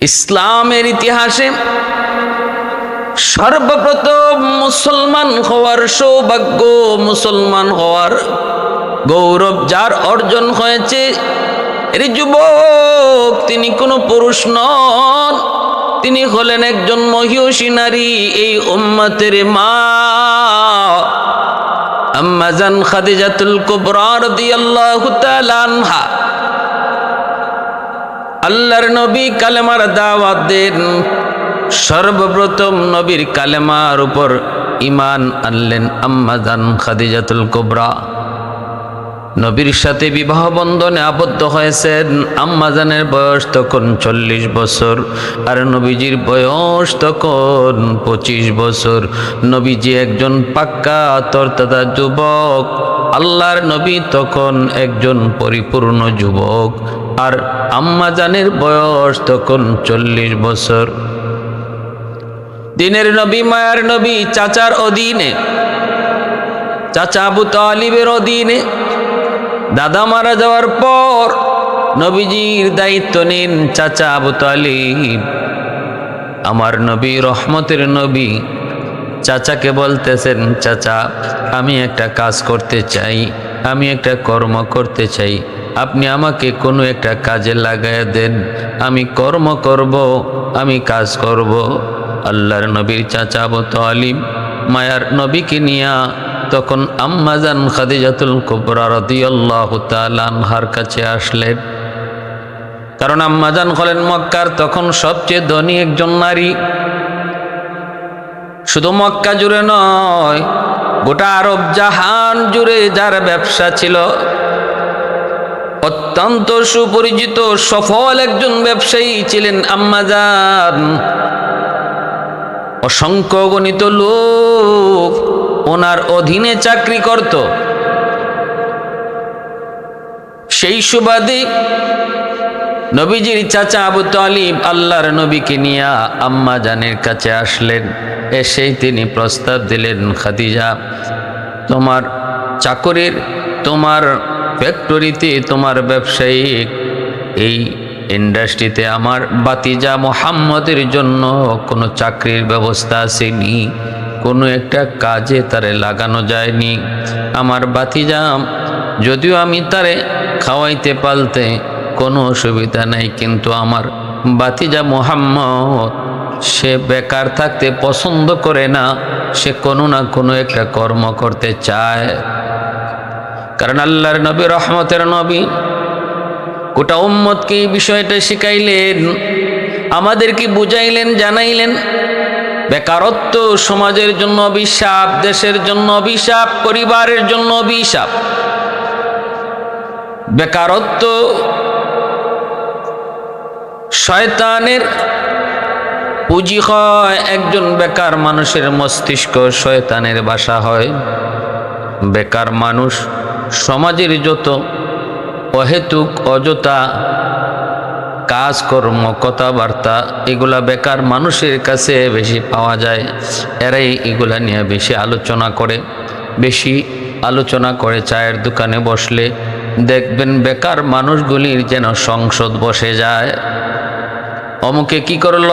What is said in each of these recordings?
ইসলামের ইতিহাসে সর্বপ্রথম মুসলমান হওয়ার সৌভাগ্য মুসলমান হওয়ার গৌরব যার অর্জন হয়েছে, এর যুবক, তিনি কোনো পুরুষ নন। তিনি হলেন একজন মহিষী নারী এই উম্মতের মা। আম্মাজান খাদিজাতুল কুবরা রাদিয়াল্লাহু তাআলা আনহা আল্লাহর নবী কালেমার দাওয়াত দেন। সর্বপ্রথম নবীর কালেমার উপর ইমান আনলেন আম্মাজান খাদিজাতুল কুবরা। নবীর সাথে বিবাহ বন্ধনে আবদ্ধ হয়েছেন। আম্মাজানের বয়স তখন চল্লিশ বছর, আর নবীজির বয়স তখন পঁচিশ বছর। নবীজি একজন পাক্কা তরতাদা যুবক। আল্লাহর নবী তখন একজন পরিপূর্ণ যুবক। আর আম্মা জানের বয়স তখন চল্লিশ বছর। দিনের নবী, মায়ার নবী, চাচার অধীনে, চাচা আবু তালিবের অধীনে দাদা মারা যাওয়ার পর নবীজির দায়িত্ব নিন চাচা আবু তালিব। আমার নবী রহমতের নবী চাচাকে বলতেছেন, চাচা, আমি একটা কাজ করতে চাই, আমি একটা কর্ম করতে চাই। আপনি আমাকে কোনো একটা কাজে লাগায় দেন। আমি কর্ম করব, আমি কাজ করব। আল্লাহর নবীর চাচা আবু তালিব মায়ার নবীকে নিয়া তখন আম্মাজান খাদিজাতুল কুবরা রাদিয়াল্লাহু তাআলা আনহার কাছে আসলেন। কারণ আম্মাজান হলেন মক্কার তখন সবচেয়ে ধনী একজন নারী। শুধু মক্কা জুড়ে নয়, গোটা আরব জাহান জুড়ে যার ব্যবসা ছিল অত্যন্ত সুপরিচিত, সফল একজন ব্যবসায়ী ছিলেন আম্মাজান। অসংখ্য গণিত লোক ওনার অধীনে চাকরি করত। সেই সুবাদে নবীজির চাচা আবু তালিব আল্লাহর নবীকে নিয়ে আম্মা জানের কাছে আসলেন। এসেই তিনি প্রস্তাব দিলেন, খাদিজা, তোমার চাকরির, তোমার ফ্যাক্টরিতে তোমার ব্যবসায়িক এই ইন্ডাস্ট্রিতে আমার বাতিজা মোহাম্মদের জন্য কোনো চাকরির ব্যবস্থা আসেনি, কোনো একটা কাজে তারে লাগানো যায়নি। আমার বাতিজা, যদিও আমি তারে খাওয়াইতে পালতে কোনো অসুবিধা নেই, কিন্তু আমার বাতিজা মোহাম্মদ, সে বেকার থাকতে পছন্দ করে না, সে কোনো না কোনো একটা কর্ম করতে চায়। কারণ আল্লাহর নবী, রহমতের নবী। গোটা উম্মতকে এই বিষয়টা শিখাইলেন, আমাদেরকে বুঝাইলেন, জানাইলেন। বেকারত্ব সমাজের জন্য অভিশাপ, দেশের জন্য অভিশাপ, পরিবারের জন্য অভিশাপ। বেকারত্ব শয়তানের পুঁজি হয়, একজন বেকার মানুষের মস্তিষ্ক শয়তানের বাসা হয়। বেকার মানুষ সমাজের যত অহেতুক, অযথা কাজকর্ম, কথাবার্তা, এগুলা বেকার মানুষের কাছে বেশি পাওয়া যায়। এরাই এগুলা নিয়ে বেশি আলোচনা করে, বেশি আলোচনা করে চায়ের দোকানে বসলে দেখবেন বেকার মানুষগুলির যেন সংসদ বসে যায়। অমুকে কি করল?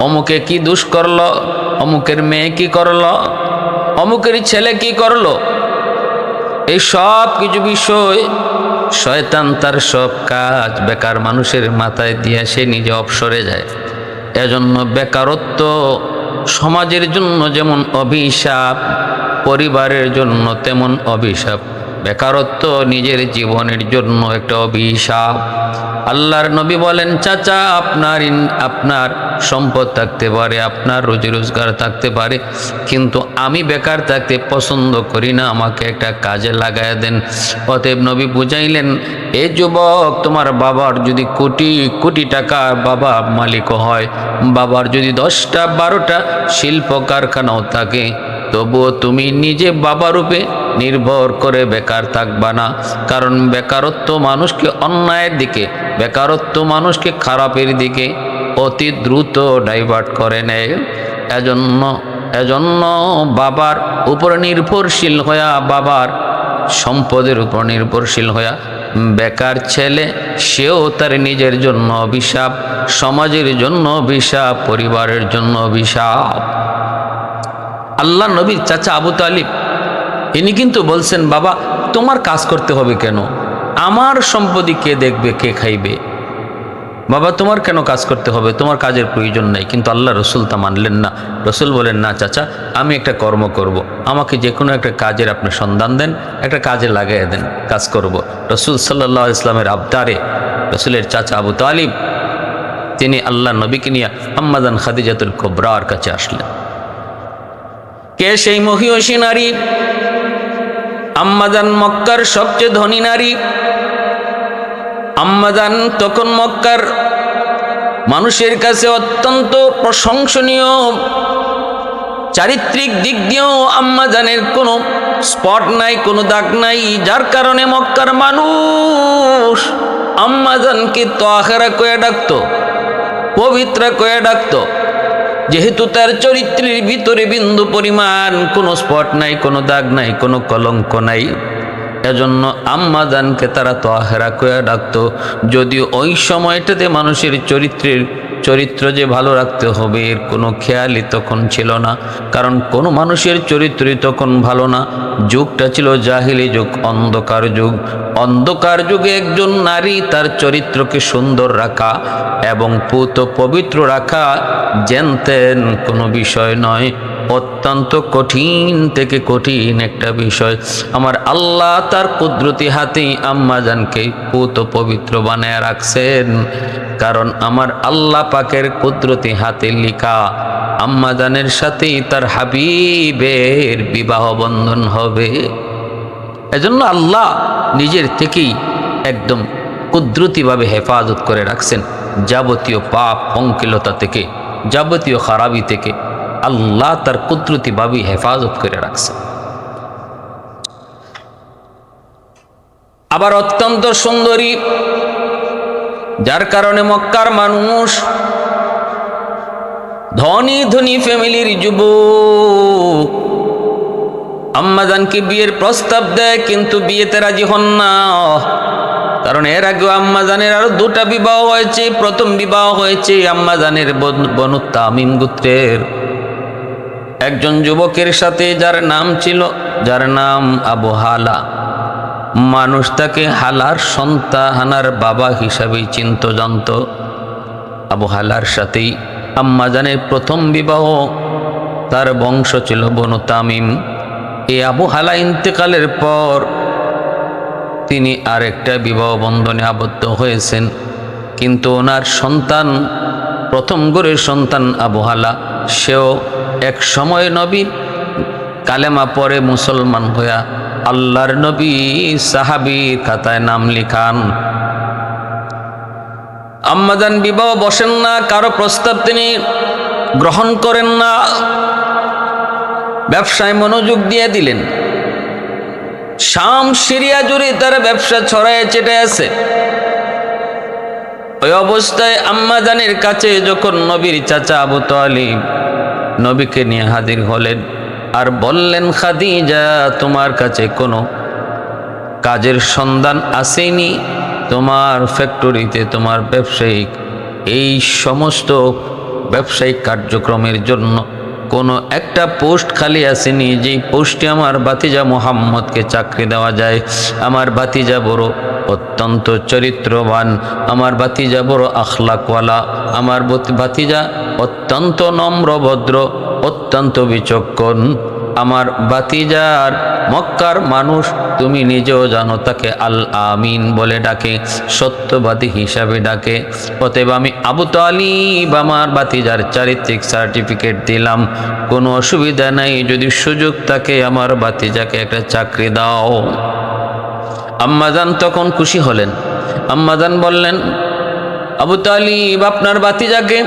অমুকে কি দুষ করল? অমুকের মেয়ে কি করল? অমুকের ছেলে কি করল? এই সব কিছু বিষয় শয়তান তার সব কাজ বেকার মানুষের মাথায় দিয়ে সে নিজে অবসরে যায়। এজন্য বেকারত্ব সমাজের জন্য যেমন অভিশাপ, পরিবারের জন্য তেমন অভিশাপ। বেকারত্ব নিজের জীবনের জন্য একটা অভিশাপ। আল্লাহর নবী বলেন, চাচা, আপনার আপনার সম্পদ থাকতে পারে, আপনার রুজি রোজগার থাকতে পারে, কিন্তু আমি বেকার থাকতে পছন্দ করি না, আমাকে একটা কাজে লাগায় দেন। অতএব নবী বুঝাইলেন, এ যুবক, তোমার বাবার যদি কোটি কোটি টাকা বাবা মালিকও হয়, বাবার যদি দশটা, বারোটা শিল্প কারখানাও থাকে, তবুও তুমি নিজে বাবা রূপে নির্ভর করে বেকার থাকবা না। কারণ বেকারত্ব মানুষকে অন্যায়ের দিকে, বেকারত্ব মানুষকে খারাপের দিকে অতি দ্রুত ডাইভার্ট করে নেয়। এজন্য এজন্য বাবার উপর নির্ভরশীল হইয়া বাবার সম্পদের উপর নির্ভরশীল হইয়া বেকার ছেলে, সেও তার নিজের জন্য অভিশাপ, সমাজের জন্য অভিশাপ, পরিবারের জন্য অভিশাপ। আল্লাহ নবীর চাচা আবু তালিব ইনি কিন্তু বলছেন, বাবা, তোমার কাজ করতে হবে কেন? আমার সম্পত্তি কে দেখবে, কে খাইবে? বাবা, তোমার কেন কাজ করতে হবে? তোমার কাজের প্রয়োজন নাই। কিন্তু আল্লাহ রসুল তা মানলেন না। রসুল বলেন, না, চাচা, আমি একটা কর্ম করব। আমাকে যে কোনো একটা কাজের আপনি সন্ধান দেন, একটা কাজে লাগাই দেন, কাজ করব। রসুল সাল্লাহ ইসলামের আবদারে রসুলের চাচা আবু তালিব, তিনি আল্লাহ নবীকে নিয়ে আম্মাদান খাদিজাতুল কোবরার কাছে আসলেন। কে সেই মহিষী নারী? আম্মাদান মক্কার সবচেয়ে ধনী নারী। আম্মাদান তখন মক্কার মানুষের কাছে অত্যন্ত প্রশংসনীয়। চারিত্রিক দিক দিয়েও আম্মাজানের কোনো স্পট নাই, কোনো দাগ নাই, যার কারণে মক্কার মানুষ আম্মাজানকে তো আখেরা কয়ে ডাকতো, পবিত্রা কয়ে ডাকতো। যেহেতু তার চরিত্রের ভিতরে বিন্দু পরিমাণ কোনো স্পট নাই, কোনো দাগ নাই, কোনো কলঙ্ক নাই। এজন্য আম্মা জানকে তারা তো আহেরা করে ডাকতো, যদিও ওই সময়টাতে মানুষের চরিত্রের চরিত্র যে ভালো রাখতে হবে, এর কোনো খেয়ালই তখন ছিল না। কারণ কোনো মানুষের চরিত্রই তখন ভালো না। যুগটা ছিল জাহিলি যুগ, অন্ধকার যুগ। অন্ধকার যুগে একজন নারী তার চরিত্রকে সুন্দর রাখা এবং পুত পবিত্র রাখা জানতেন কোনো বিষয় নয়। অত্যন্ত কঠিন থেকে কঠিন একটা বিষয়। আমার আল্লাহ তার কুদরতি হাতেই আম্মাজানকে পুত পবিত্র বানায় রাখছেন। কারণ আমার আল্লাহ পাকের কুদরতি হাতে লিখা আম্মাজানের সাথেই তার হাবিবের বিবাহ বন্ধন হবে। এজন্য আল্লাহ নিজের থেকেই একদম কুদরতিভাবে হেফাজত করে রাখছেন। যাবতীয় পাপ পঙ্কিলতা থেকে, যাবতীয় খারাপি থেকে আল্লাহ তার কুদরতিভাবেই হেফাজত করে রাখছেন। আবার অত্যন্ত সুন্দরী যার কারণে মক্কার মানুষ ধনী ধনী ফ্যামিলির যুবক। আম্মাজানকে বিয়ের প্রস্তাব দেয়, কিন্তু বিয়েতে রাজি হন না। কারণ এর আগেও আম্মাজানের আরও দুটা বিবাহ হয়েছে, প্রথম বিবাহ হয়েছে আম্মাজানের বনু তামিম গোত্রের। একজন যুবকের সাথে যার নাম ছিল যার নাম আবু হালা। মানুষ তাকে হালার সন্তাহানার বাবা হিসাবেই চিন্ত জানত। আবু হালার সাথেই আম্মাজানের প্রথম বিবাহ তার বংশ ছিল বনু তামিম। এই আবু হালা ইন্তেকালের পর তিনি আরেকটা বিবাহ বন্ধনে আবদ্ধ হয়েছেন। কিন্তু ওনার সন্তান, প্রথম গরের সন্তান আবু হালা, সেও এক সময় নবী, কালেমা পরে মুসলমান হইয়া আল্লাহর নবী সাহাবি খাতায় নাম লিখান। আম্মাজান বিবাহ বসেন না, কারও প্রস্তাব তিনি গ্রহণ করেন না। ব্যবসায় মনোযোগ দিয়ে দিলেন। শাম সিরিয়া জুড়ে তার ব্যবসা ছড়ায় চেটে আছে। ওই অবস্থায় আম্মাজানের কাছে যখন নবীর চাচা আবু তালিব নবীকে নিয়ে হাজির হলেন। আর বললেন, খাদিজা, তোমার কাছে কোনো কাজের সন্ধান আসেনি। তোমার ফ্যাক্টরিতে তোমার ব্যবসায়িক, এই সমস্ত ব্যবসায়িক কার্যক্রমের জন্য কোনো একটা পোস্ট খালি আসেনি। যেই পোস্টে আমার বাতিজা মোহাম্মদকে চাকরি দেওয়া যায়। আমার বাতিজা বড় অত্যন্ত চরিত্রবান। আমার বাতিজা বড় আখলাকওয়ালা। আমার বাতিজা অত্যন্ত নম্রভদ্র অত্যন্ত বিচক্ষণ। আমার বাতিজার মক্কার মানুষ, তুমি নিজেও জানো, তাকে আল আমিন বলে ডাকে, সত্যবাদী হিসাবে ডাকে। অতএব আমি আবু তালিব, আমার বাতিজার চারিত্রিক সার্টিফিকেট দিলাম। কোনো অসুবিধা নাই, যদি সুযোগ থাকে আমার বাতিজাকে একটা চাকরি দাও। আম্মাজান তখন খুশি হলেন। আম্মাজান বললেন, আবু তালিব, আপনার বাতিজাকে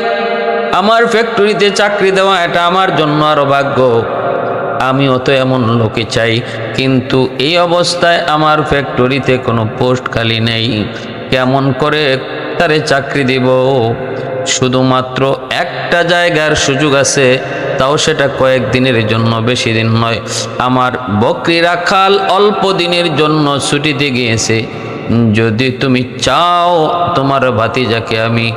আমার ফ্যাক্টরিতে চাকরি দেওয়া এটা আমার জন্য আরও ভাগ্য। আমিও তো এমন লোকে চাই, কিন্তু এই অবস্থায় আমার ফ্যাক্টরিতে কোনো পোস্ট খালি নেই। কেমন করে তারে চাকরি দিব? শুধুমাত্র একটা জায়গার সুযোগ আছে, তাও সেটা কয়েকদিনের জন্য বেশি দিন নয়। আমার বকরি রাখাল অল্প দিনের জন্য ছুটিতে গিয়েছে। যদি তুমি চাও তোমার ভাতিজাকে আমি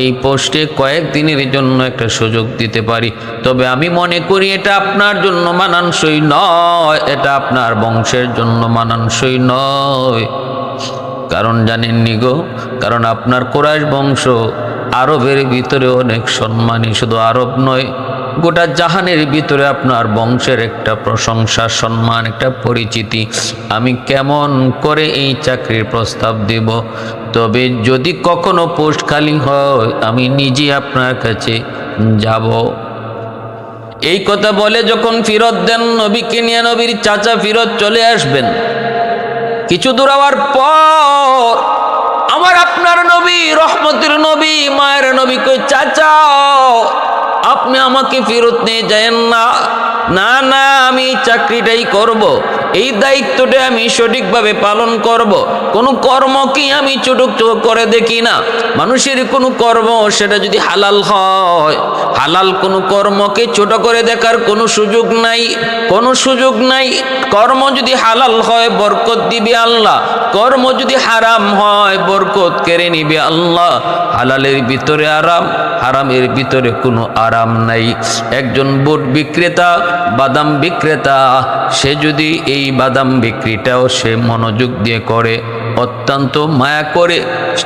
এই পোস্টে কয়েকদিনের জন্য একটা সুযোগ দিতে পারি, তবে আমি মনে করি এটা আপনার জন্য মানানসই নয়, এটা আপনার বংশের জন্য মানানসই নয়। কারণ জানেননি গো, কারণ আপনার কোরআশ বংশ আরবের ভিতরে অনেক সম্মানী, শুধু আরব নয় গোটা জাহানের ভিতরে আপনার বংশের একটা প্রশংসা, সম্মান, একটা পরিচিতি। আমি কেমন করে এই চাকরির প্রস্তাব দেব? তবে যদি কখনো পোস্ট খালি হয়, আমি নিজে আপনার কাছে যাব। এই কথা বলে যখন ফিরত দেন নবীকে নিয়ে নবীর চাচা ফিরত চলে আসবেন। কিছু দূর আওয়ার পর আমার আপনার নবী, রহমতের নবী, মায়ের নবী কই চাচা আপনি আমাকে ফেরত নিয়ে যায়েন না না না, আমি চাকরিটাই করব। এই দায়িত্বটা আমি সঠিকভাবে পালন করব। কোনো কর্ম কি আমি চুক করে দেখি না। মানুষের কোনো কর্ম সেটা যদি হালাল হয়, হালাল কোনো কর্মকে ছোট করে দেখার কোনো সুযোগ নাই, কোনো সুযোগ নাই। কর্ম যদি হালাল হয়, বরকত দিবে আল্লাহ। কর্ম যদি হারাম হয়, বরকত কেড়ে নিবে আল্লাহ। হালালের ভিতরে আরাম, হারামের ভিতরে কোনো আরাম নাই। একজন বুট বিক্রেতা বাদাম বিক্রেতা, সে যদি এই বাদাম বিক্রিটাও সে মনোযোগ দিয়ে করে, অত্যন্ত মায়া করে,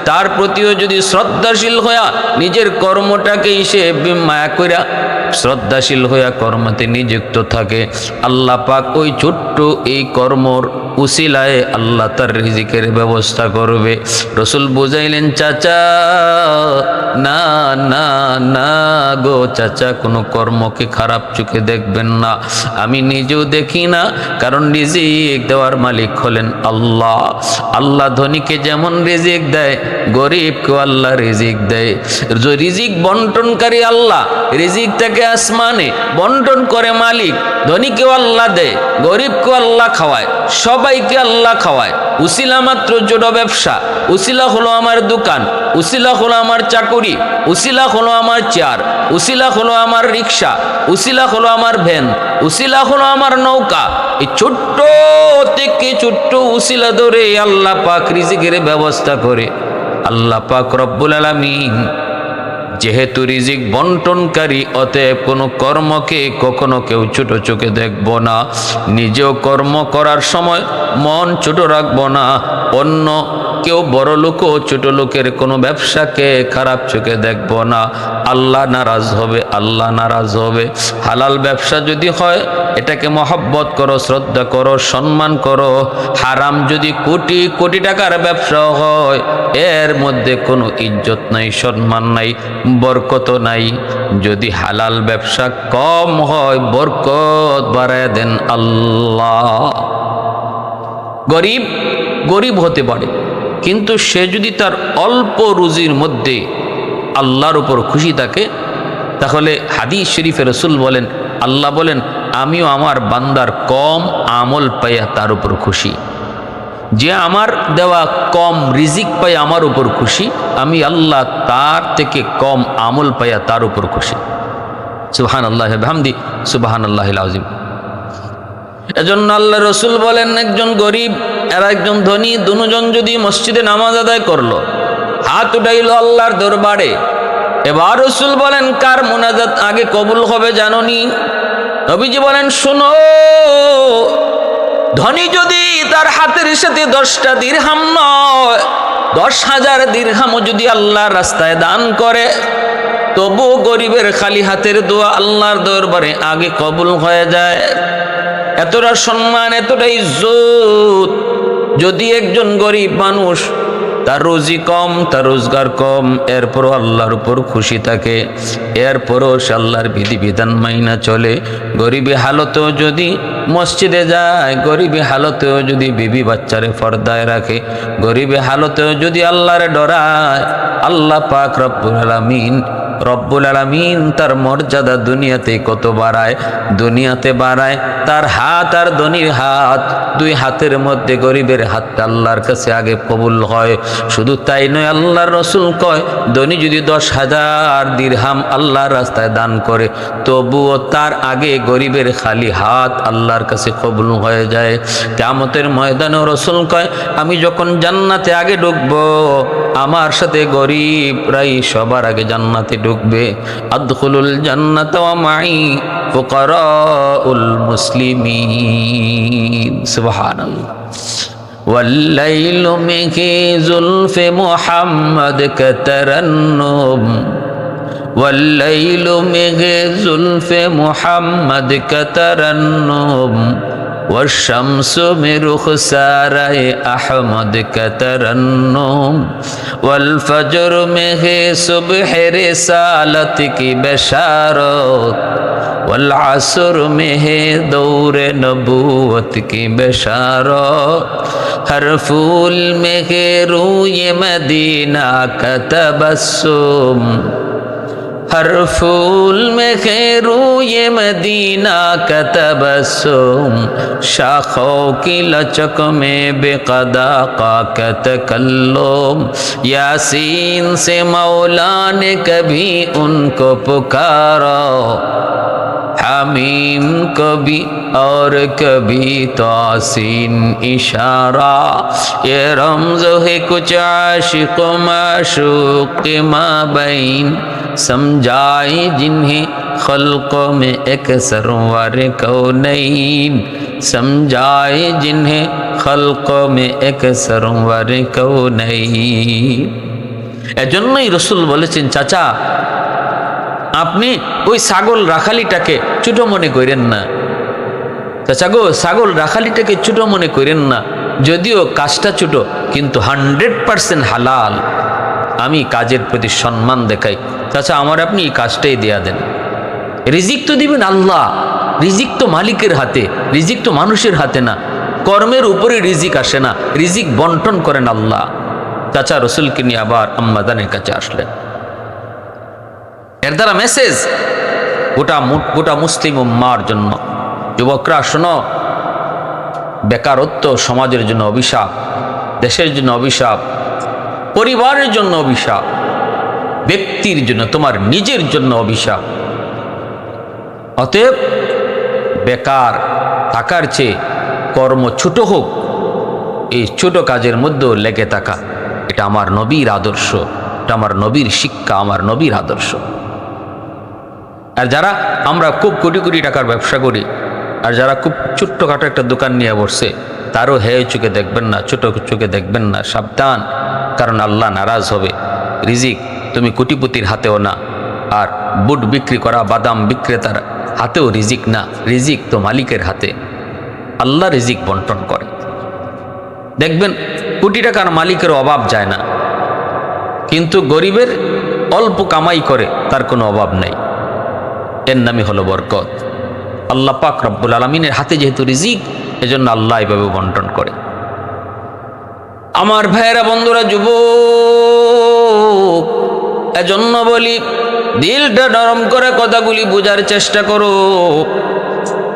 তার প্রতিও যদি শ্রদ্ধাশীল হইয়া নিজের কর্মটাকেই সে মায়া করিয়া শ্রদ্ধাশীল হইয়া কর্মতে নিযুক্ত থাকে, আল্লাহ পাক ওই ছোট্ট এই কর্মর উসিলায় আল্লাহ তার রিজিকের ব্যবস্থা করবে। রসুল বুঝাইলেন, চাচা, না না না গো চাচা, কোনো কর্মকে খারাপ চোখে দেখবেন না। আমি নিজেও দেখি না, কারণ রিজিক দেওয়ার মালিক হলেন আল্লাহ। আল্লাহ ধনীকে যেমন রিজিক দেয়, গরিবকেও আল্লাহ রিজিক দেয়। রিজিক বন্টনকারী আল্লাহ, রিজিক থেকে আসমানে বন্টন করে মালিক, ধনীকেও আল্লাহ দেয়, গরিবকেও আল্লাহ খাওয়ায়। সবাইকে আল্লাহ খাওয়ায়। উসিলা মাত্র জোড়ো ব্যবসা, উসিলা হলো আমার দোকান, উসিলা হলো আমার চাকুরি, উসিলা হলো আমার চেয়ার, উসিলা হলো আমার রিক্সা, উসিলা হলো আমার ভ্যান, উসিলা হলো আমার নৌকা। এই ছোট্ট থেকে ছোট্ট উসিলা ধরে আল্লাহ পাক রিজিকের ব্যবস্থা করে। আল্লাহ পাক রব্বুল আলামিন যেহেতু রিজিক বন্টনকারী, অতএব কোনো কর্মকে কখনো কেউ ছোট চোখে দেখব না। নিজেও কর্ম করার সময় মন ছোট রাখব না। অন্য কেউ বড় লোকও ছোট লোকের কোনো ব্যবসাকে খারাপ চোখে দেখব না। আল্লাহ নারাজ হবে, আল্লাহ নারাজ হবে। হালাল ব্যবসা যদি হয়, এটাকে মহব্বত করো, শ্রদ্ধা করো, সম্মান করো। হারাম যদি কোটি কোটি টাকার ব্যবসা হয়, এর মধ্যে কোনো ইজ্জত নাই, সম্মান নাই। বরকত নাই। যদি হালাল ব্যবসা কম হয়, বরকত বাড়ায় দেন আল্লাহ। গরিব গরিব হতে পারে, কিন্তু সে যদি তার অল্প রুজির মধ্যে আল্লাহর উপর খুশি থাকে, তাহলে হাদিস শরীফে রসুল বলেন, আল্লাহ বলেন, আমিও আমার বান্দার কম আমল পাইয়া তার উপর খুশি। যে আমার দেওয়া কম রিজিক পাই আমার উপর খুশি, আমি আল্লাহ তার থেকে কম আমল পাইয়া তার উপর খুশি। সুবাহান আল্লাহ হামদি সুবাহান আল্লাহ আজিম এজন্য আল্লাহ রসুল বলেন, একজন গরিব আর একজন ধনী দুজন যদি মসজিদে নামাজ আদায় করল, হাত উঠাইল আল্লাহর দরবারে, এবার রসুল বলেন, কার মোনাজাত আগে কবুল হবে জাননি? নবীজি বলেন, শুনো ধনী যদি তার হাতের সাথে দশটা দীর্হাম নয়, দশ হাজার দীর্হামও যদি আল্লাহর রাস্তায় দান করে তবু গরিবের খালি হাতের দোয়া আল্লাহর দরবারে আগে কবুল হয়ে যায়। এতটা সম্মান এতটাই ইজ্জত যদি একজন গরিব মানুষ তার রুজি কম, তার রোজগার কম, এরপরও আল্লাহর উপর খুশি থাকে। এরপরও সে আল্লাহর বিধিবিধান মাইনা চলে। গরিবী হালতেও যদি মসজিদে যায়, গরিবী হালতেও যদি বিবি বাচ্চারে ফর্দায় রাখে। গরিবী হালতেও যদি আল্লাহরে ডরায়, আল্লাহ পাক রব্বুল আলামিন রব্বুল আলমিন তার মর্যাদা দুনিয়াতে কত বাড়ায়? দুনিয়াতে বাড়ায়। তার হাত আর ধনির হাত, দুই হাতের মধ্যে গরিবের হাতটা আল্লাহর কাছে আগে কবুল হয়। শুধু তাই নয়, আল্লাহর রসুল কয়, ধনী যদি দশ হাজার দিরহাম আল্লাহর রাস্তায় দান করে, তবুও তার আগে গরিবের খালি হাত আল্লাহর কাছে কবুল হয়ে যায়। কেমতের ময়দানে রসুল কয়, আমি যখন জান্নাতে আগে ঢুকবো আমার সাথে গরিবরাই সবার আগে জান্নাতে ঢুকবে আদখুলুল জান্নাত ওয়া মাই ফুকারাউল মুসলিমিন সুবহানাল্লাহ والليل منك زلف محمد كترنم والليل منك زلف محمد كترنم والشمس مرخساري أحمد كترنم والفجر مه صبح رسالتك بشارت والعصر مه دور نبوت کی بشارت ہر پھول مه روی مدینہ کا تبسم ہر پھول میں خیرو یہ مدینہ کا تبسم۔ شاخوں کی لچک میں بے قدا کا تکلم یاسین سے مولا نے کبھی ان کو پکارا۔ حمیم کبھی اور کبھی توسین اشارہ یہ رمز ہے کچھ عاشق و معشوق ما بین سمجھائی جنہیں خلقوں میں ایک سرور کونین سمجھائی جنہیں خلقوں میں এক সরোবর কেউ নেই এজন্যই রসুল বলেছেন চাচা আপনি ওই ছাগল রাখালিটাকে ছোট মনে করেন না। চাচা গো ছাগল রাখালিটাকে ছোট মনে করেন না। যদিও কাজটা ছোট, কিন্তু হান্ড্রেড পারসেন্ট হালাল। আমি কাজের প্রতি সম্মান দেখাই। চাচা, আমার আপনি এই কাজটাই দেয়া দেন। রিজিক তো দিবেন আল্লাহ। রিজিক তো মালিকের হাতে, রিজিক তো মানুষের হাতে না। কর্মের উপরে রিজিক আসে না। রিজিক বন্টন করেন আল্লাহ। চাচা, রসুলকে নিয়ে আবার আম্মাদানের কাছে আসলেন। এর দ্বারা মেসেজ গোটা গোটা মুসলিম উম্মার জন্য। যুবকরা, শোনো, বেকারত্ব সমাজের জন্য অভিশাপ, দেশের জন্য অভিশাপ, পরিবারের জন্য অভিশাপ, ব্যক্তির জন্য, তোমার নিজের জন্য অভিশাপ। অতএব, বেকার থাকার চেয়ে কর্ম ছোট হোক, এই ছোট কাজের মধ্যেও লেগে থাকা। এটা আমার নবীর আদর্শ, এটা আমার নবীর শিক্ষা, আমার নবীর আদর্শ। আর যারা আমরা খুব কোটি কোটি টাকার ব্যবসা করি, আর যারা খুব ছোট্টখাটো একটা দোকান নিয়ে বসছে তারও হে চোখে দেখবেন না, ছোটো চোখে দেখবেন না, সাবধান, কারণ আল্লাহ নারাজ হবে। রিজিক তুমি কোটিপতির হাতেও না, আর বুট বিক্রি করা, বাদাম বিক্রেতার হাতেও রিজিক না, রিজিক তো মালিকের হাতে। আল্লাহ রিজিক বন্টন করে। দেখবেন, কোটি টাকার মালিকের অভাব যায় না, কিন্তু গরিবের অল্প কামাই করে তার কোনো অভাব নেই। এর নামই হলো বরকত। আল্লাহ পাক রব্বুল আলমিনের হাতে যেহেতু রিজিক, এজন্য আল্লাহ এভাবে বন্টন করে। আমার ভাইয়েরা, বন্ধুরা যুব এজন্য বলি, দিলটা নরম করে কথাগুলি বোঝার চেষ্টা করো।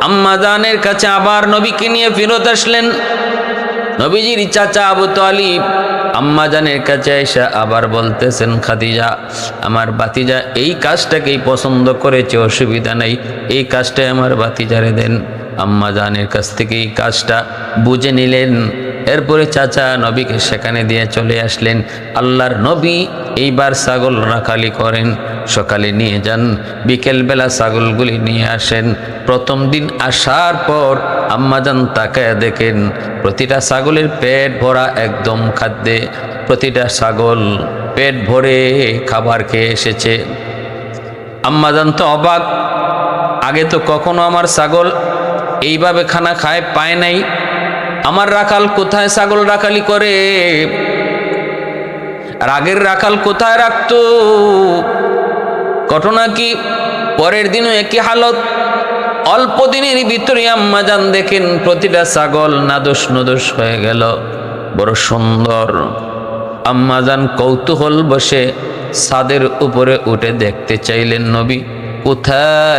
আম্মাদানের কাছে আবার নবীকে নিয়ে ফেরত আসলেন। নবীজির চাচা আবু তালিব আম্মা জানের কাছে এসে আবার বলতেছেন, খাদিজা, আমার বাতিজা এই কাজটাকেই পছন্দ করেছে, অসুবিধা নেই, এই কাজটাই আমার বাতিজারে দেন। আম্মাজানের কাছ থেকে এই কাজটা বুঝে নিলেন। এরপরে চাচা নবীকে সেখানে দিয়ে চলে আসলেন। আল্লাহর নবী এইবার ছাগল রাখালি করেন, সকালে নিয়ে যান, বিকেলবেলা ছাগলগুলি নিয়ে আসেন। প্রথম দিন আসার পর আম্মাজান তাকায় দেখেন, প্রতিটা ছাগলের পেট ভরা একদম খাদ্যে, প্রতিটা ছাগল পেট ভরে খাবার খেয়ে এসেছে। আম্মাজান তো অবাক, আগে তো কখনো আমার ছাগল এইভাবে খানা খায়, পায় নাই আমার রাখাল কোথায় ছাগল রাখালি করে? রাগের রাখাল কোথায় রাখত? ঘটনা কি? পরের দিনও একই হালত। অল্প দিনের ভিতরে আম্মাজান দেখেন প্রতিটা ছাগল নাদোষ নদোষ হয়ে গেল। বড় সুন্দর। আম্মাজান কৌতূহল বসে ছাদের উপরে উঠে দেখতে চাইলেন নবী, কোথায়